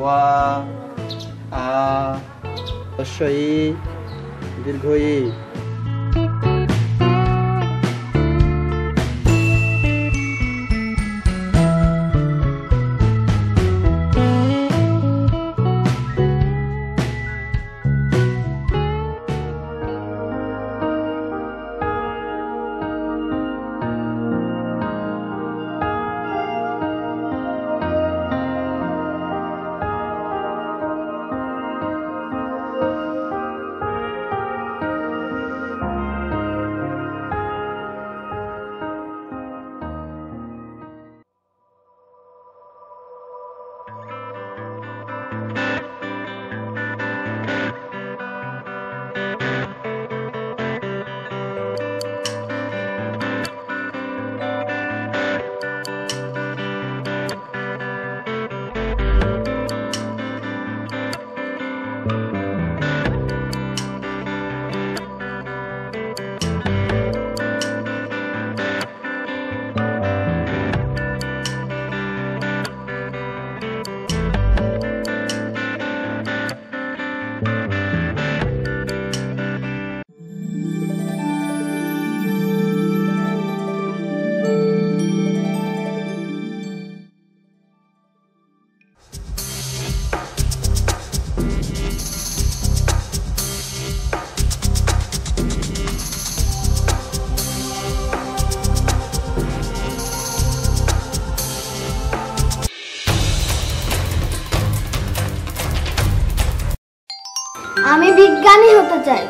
ওয়া আ অশ্বয়ী দীর্ঘ আমি বিজ্ঞানী হতে চাই।